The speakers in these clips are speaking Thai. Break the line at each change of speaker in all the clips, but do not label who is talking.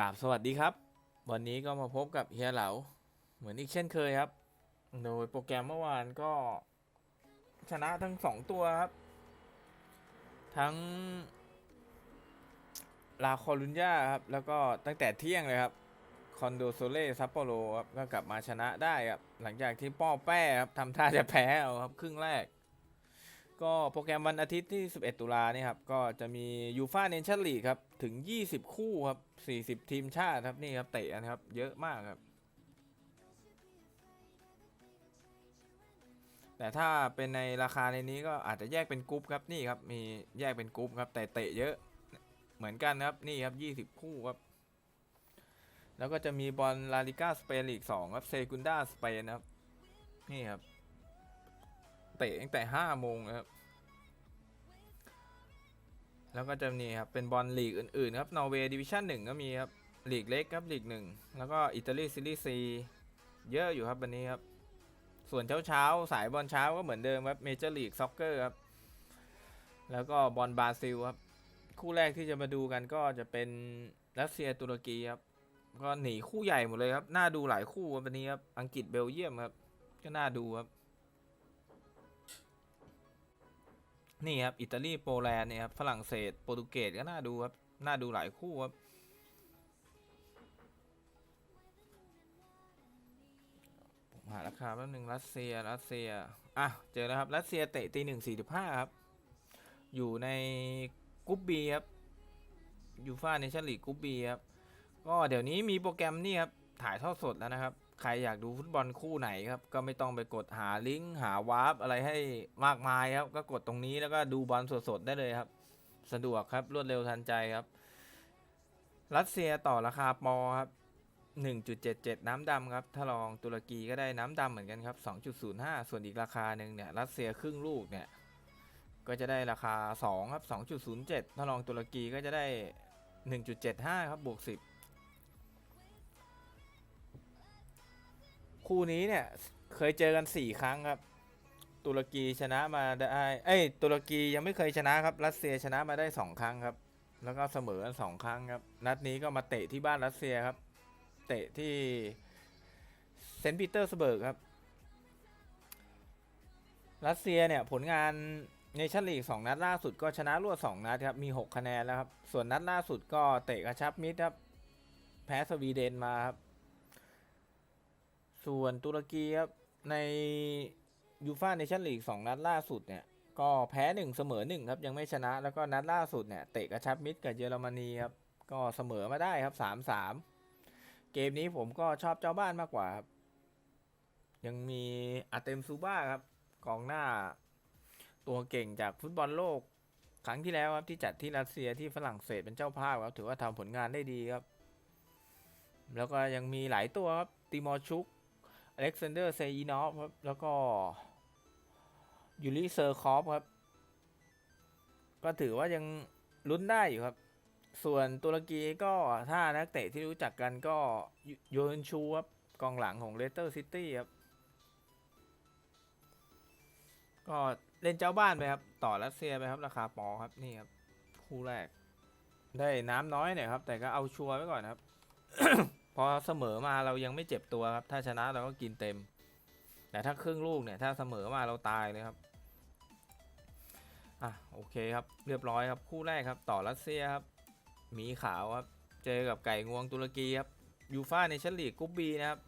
ราบสวัสดีครับ วันนี้ก็มาพบกับเฮียเหลาเหมือนอีกเช่นเคยครับ โดยโปรแกรมเมื่อวานก็ชนะทั้งสองตัวครับ ทั้งลาคอลุนยาครับ แล้วก็ตั้งแต่เที่ยงเลยครับ คอนโดโซเล่ซัปโปโรครับก็กลับมาชนะได้ครับ หลังจากที่ป้อแป้ครับทำท่าจะแพ้เอาครับ ครึ่งแรก ก็โปรแกรมวันอาทิตย์ที่ 11 ตุลาเนี่ยครับ ก็จะมียูฟาเนชั่นลีกครับ ถึง 20 คู่ครับ 40 ทีมชาติครับ นี่ครับ เตะนะครับ เยอะมากครับ แต่ถ้าเป็นในราคาในนี้ก็อาจจะแยกเป็นกรุ๊ปครับ นี่ครับ มีแยกเป็นกรุ๊ปครับ แต่เตะเยอะเหมือนกันครับ นี่ครับ 20 คู่ครับ แล้วก็จะมีบอลลาลิก้าสเปนลีก2ครับ เซกุนดาสเปนครับ นี่ครับ เตะตั้งแต่ห้าโมงครับ แล้วก็จะมีครับ เป็นบอลลีกอื่นๆ ครับ นอร์เวย์ดิวิชั่นหนึ่งก็มีครับลีกเล็กครับลีกหนึ่งแล้วก็อิตาลีซีรีส์ซีเยอะอยู่ครับวันนี้ครับ ส่วนเช้าๆ สายบอลเช้าก็เหมือนเดิมครับเมเจอร์ลีกซ็อกเกอร์ครับ แล้วก็บอลบราซิลครับ คู่แรกที่จะมาดูกันก็จะเป็นรัสเซียตุรกีครับ ก็หนีคู่ใหญ่หมดเลยครับ น่าดูหลายคู่วันนี้ครับ อังกฤษเบลเยียมครับ ก็น่าดูครับ นี่ครับ อิตาลีโปแลนด์เนี่ยครับฝรั่งเศสโปรตุเกสก็น่าดูครับ น่าดูหลายคู่ครับ ผมหาราคาแป๊บนึงรัสเซียรัสเซีย อะ เจอแล้วครับ รัสเซียเตะตีหนึ่งสี่สิบห้าครับ อยู่ในกรุ๊ปบีครับยูฟ่าเนชั่นลีกกรุ๊ปบีครับ ก็เดี๋ยวนี้มีโปรแกรมนี่ครับ ถ่ายทอดสดแล้วนะครับ ใครอยากดูฟุตบอลคู่ไหนครับก็ไม่ต้องไปกดหาลิงก์หาวาร์ปอะไรให้มากมายครับ ก็กดตรงนี้แล้วก็ดูบอลสดๆได้เลยครับ สะดวกครับรวดเร็วทันใจครับ รัสเซียต่อราคาปอครับ1.77 น้ำดำครับ ถ้าลองตุรกีก็ได้น้ำดำเหมือนกันครับ 2.05 ส่วนอีกราคาหนึ่งเนี่ยรัสเซียครึ่งลูกเนี่ย ก็จะได้ราคา 2 ครับ 2.07 ถ้าลองตุรกีก็จะได้ 1.75 ครับบวก 10 คู่นี้เนี่ยเคยเจอกัน 4 ครั้งครับ ตุรกีชนะมาได้เอ้ยตุรกียังไม่เคยชนะครับ รัสเซียชนะมาได้ 2 ครั้งครับ แล้วก็เสมอกันสองครั้งครับ นัดนี้ก็มาเตะที่บ้านรัสเซียครับ เตะที่เซนต์ปีเตอร์สเบิร์กครับ รัสเซียเนี่ยผลงานในชั่นลีกสองนัดล่าสุดก็ชนะรวด2นัดครับ มี 6 คะแนนแล้วครับ ส่วนนัดล่าสุดก็เตะกระชับมิตรครับ แพ้สวีเดนมาครับ ส่วนตุรกีครับในยูฟาเนชั่นลีกสองนัดล่าสุดเนี่ยก็แพ้หนึ่งเสมอหนึ่งครับยังไม่ชนะแล้วก็นัดล่าสุดเนี่ยเตะกระชับมิตรกับเยอรมนีครับก็เสมอมาได้ครับสามสามเกมนี้ผมก็ชอบเจ้าบ้านมากกว่าครับยังมีอาเตมซูบ้าครับกองหน้าตัวเก่งจากฟุตบอลโลกครั้งที่แล้วครับที่จัดที่รัสเซียที่ฝรั่งเศสเป็นเจ้าภาพครับถือว่าทำผลงานได้ดีครับ แล้วก็ยังมีหลายตัวครับติมอชุก เล็กซานเดอร์เซอีนอฟครับ แล้วก็ยูริเซอร์คอฟครับ ก็ถือว่ายังลุ้นได้อยู่ครับ ส่วนตุรกีก็ถ้านักเตะที่รู้จักกันก็โยนชูครับ กองหลังของเลสเตอร์ซิตี้ครับ ก็เล่นเจ้าบ้านไปครับ ต่อรัสเซียไปครับ ราคาปอครับนี่ครับ คู่แรก ได้น้ำน้อยหน่อยครับ แต่ก็เอาชัวร์ไว้ก่อนครับ พอเสมอมาเรายังไม่เจ็บตัวครับ ถ้าชนะเราก็กินเต็ม แต่ถ้าครึ่งลูกเนี่ย ถ้าเสมอมาเราตายเลยครับ อะโอเคครับ เรียบร้อยครับคู่แรกครับ ต่อรัสเซียครับหมีขาวครับ เจอกับไก่งวงตุรกีครับยูฟาในชั้นลีกกรุ๊ปบีนะครับ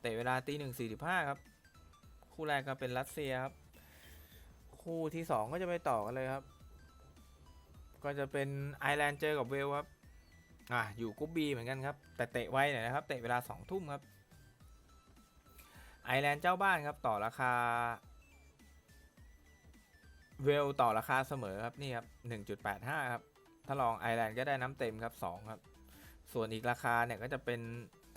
เตะเวลาตีหนึ่งสี่สิบห้าครับ คู่แรกก็เป็นรัสเซียครับ คู่ที่สองก็จะไปต่อกันเลยครับ ก็จะเป็นไอร์แลนด์เจอกับเวลครับ อะอยู่กรุ๊ปบีเหมือนกันครับ แต่เตะไวหน่อยนะครับ เตะเวลาสองทุ่มครับ ไอแลนด์เจ้าบ้านครับต่อราคา เวลต่อราคาเสมอครับนี่ครับหนึ่งจุดแปดห้าครับ ถ้าลองไอแลนด์ก็ได้น้ำเต็มครับสองครับ ส่วนอีกราคาเนี่ยก็จะเป็น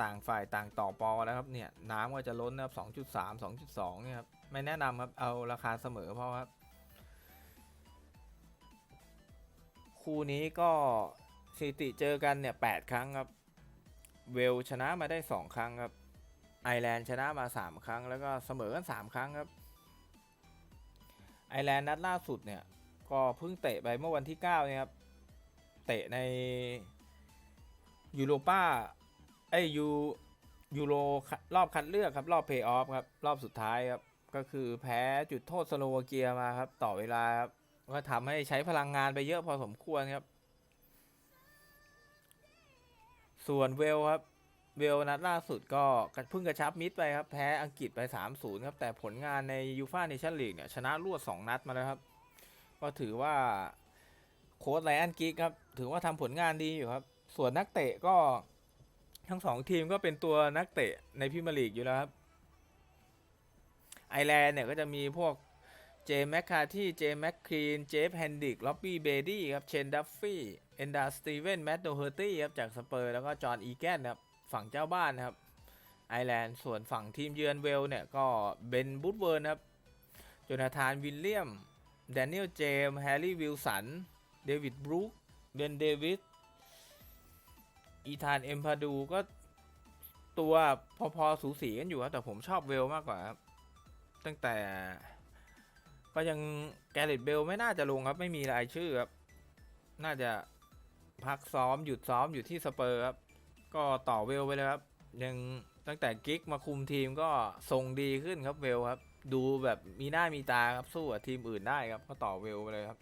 ต่างฝ่ายต่างต่อปอแล้วครับเนี่ยน้ำก็จะล้นนะครับสองจุดสามสองจุดสองเนี่ยครับไม่แนะนำครับเอาราคาเสมอเพราะครับ คู่นี้ก็ สถิติเจอกันเนี่ยแปดครั้งครับ เวลชนะมาได้สองครั้งครับ ไอแลนด์ชนะมาสามครั้ง แล้วก็เสมอกันสามครั้งครับ ไอแลนด์นัดล่าสุดเนี่ย ก็เพิ่งเตะไปเมื่อวันที่9เนี่ยครับ เตะในยูโรป้าไอยูยูโรรอบคัดเลือกครับ รอบเพย์ออฟครับ รอบสุดท้ายครับ ก็คือแพ้จุดโทษสโลวาเกียมาครับ ต่อเวลาครับ ก็ทำให้ใช้พลังงานไปเยอะพอสมควรครับ ส่วนเวลครับเวลนัดล่าสุดก็เพิ่งกระชับมิดไปครับ แพ้อังกฤษไป 3-0 ครับ แต่ผลงานในยูฟ่าเนชั่นลีกเนี่ย ชนะรวด 2 นัดมาแล้วครับ ก็ถือว่าโค้ชไลอันกิกครับ ถือว่าทำผลงานดีอยู่ครับ ส่วนนักเตะก็ทั้งสองทีมก็เป็นตัวนักเตะในพรีเมียร์ลีกอยู่แล้วครับ ไอร์แลนด์เนี่ยก็จะมีพวก เจมแมคคาที่เจมแมคครีน เจฟแฮนดิกล็อบบี้เบดี้ครับ เชนดัฟฟี่เอนดาสตีเวนแมตโดเฮอร์ตี้ครับ จากสเปอร์ แล้วก็จอห์นอีแกนครับ ฝั่งเจ้าบ้านนะครับ ไอร์แลนด์ ส่วนฝั่งทีมเยือนเวลเนี่ย ก็เบนบูดเวิร์นครับ โจนาธานวิลเลียม แดเนียลเจมส์แฮร์รี่วิลสัน เดวิดบรูคเดนเดวิด อีธานเอ็มพาดูก็ตัวพอๆสูสีกันอยู่ครับ แต่ผมชอบเวลมากกว่าครับ ตั้งแต่ ก็ยังแกเรตเบลไม่น่าจะลงครับ ไม่มีรายชื่อครับ น่าจะพักซ้อมหยุดซ้อมอยู่ที่สเปอร์ครับ ก็ต่อเวลไปเลยครับยังตั้งแต่กิกมาคุมทีมก็ทรงดีขึ้นครับเวลครับ ดูแบบมีหน้ามีตาครับสู้กับทีมอื่นได้ครับ ก็ต่อเวลไปเลยครับ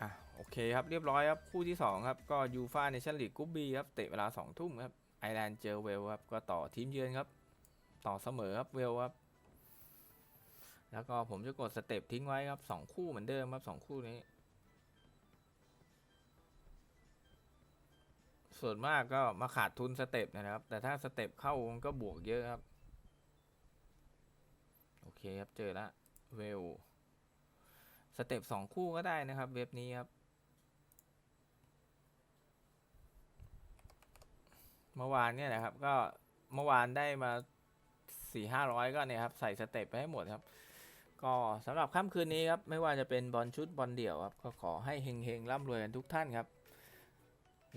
อะโอเคครับเรียบร้อยครับ คู่ที่ 2 ครับ ก็ยูฟาเนชั่นลีกกรุ๊ปบีครับ เตะเวลา 2 ทุ่มครับ อร์แลนด์เจอเวลครับก็ต่อทีมเยือนครับ ต่อเสมอครับเวลครับ แล้วก็ผมจะกดสเต็ปทิ้งไว้ครับ2คู่เหมือนเดิมครับ2คู่นี้ ส่วนมากก็มาขาดทุนสเต็ปนะครับ แต่ถ้าสเต็ปเข้ามันก็บวกเยอะครับ โอเคครับเจอละเวลสเต็ปสองคู่ก็ได้นะครับ เว็บนี้ครับ เมื่อวานเนี่ยนะครับ ก็เมื่อวานได้มาสี่ห้าร้อยก็เนี่ยครับใส่สเต็ปไปให้หมดครับ ก็สำหรับค่ำคืนนี้ครับ ไม่ว่าจะเป็นบอลชุดบอลเดี่ยวครับก็ขอให้เฮงๆร่ำรวยกันทุกท่านครับ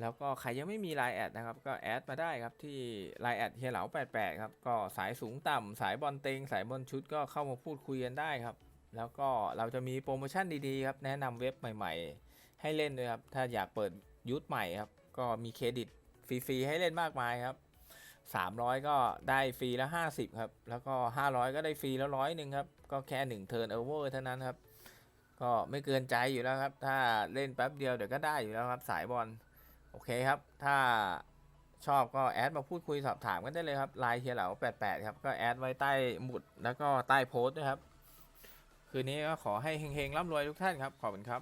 แล้วก็ใครยังไม่มีไลน์แอดนะครับ ก็แอดมาได้ครับที่ไลน์แอดเฮียเหลา88ครับก็สายสูงต่ำสายบอลเต็งสายบอลชุดก็เข้ามาพูดคุยกันได้ครับ แล้วก็เราจะมีโปรโมชั่นดีๆครับแนะนำเว็บใหม่ ๆ ให้เล่นด้วยครับถ้าอยากเปิดยุทธใหม่ครับก็มีเครดิต ฟรีๆให้เล่นมากมายครับ 300 ก็ได้ฟรีและ50 ครับ แล้วก็ 500 ก็ได้ฟรีและร้อยหนึ่งครับ ก็แค่ 1 เทิร์นโอเวอร์เท่านั้นครับ ก็ไม่เกินใจอยู่แล้วครับ ถ้าเล่นแป๊บเดียวเดี๋ยวก็ได้อยู่แล้วครับ สายบอล โอเคครับ ถ้าชอบก็แอดมาพูดคุยสอบถามกันได้เลยครับไลน์เฮียเหลา88 ครับ ก็แอดไว้ใต้หมุดแล้วก็ใต้โพสต์ด้วยครับ คืนนี้ก็ขอให้เฮงๆร่ำรวยทุกท่านครับ ขอบคุณครับ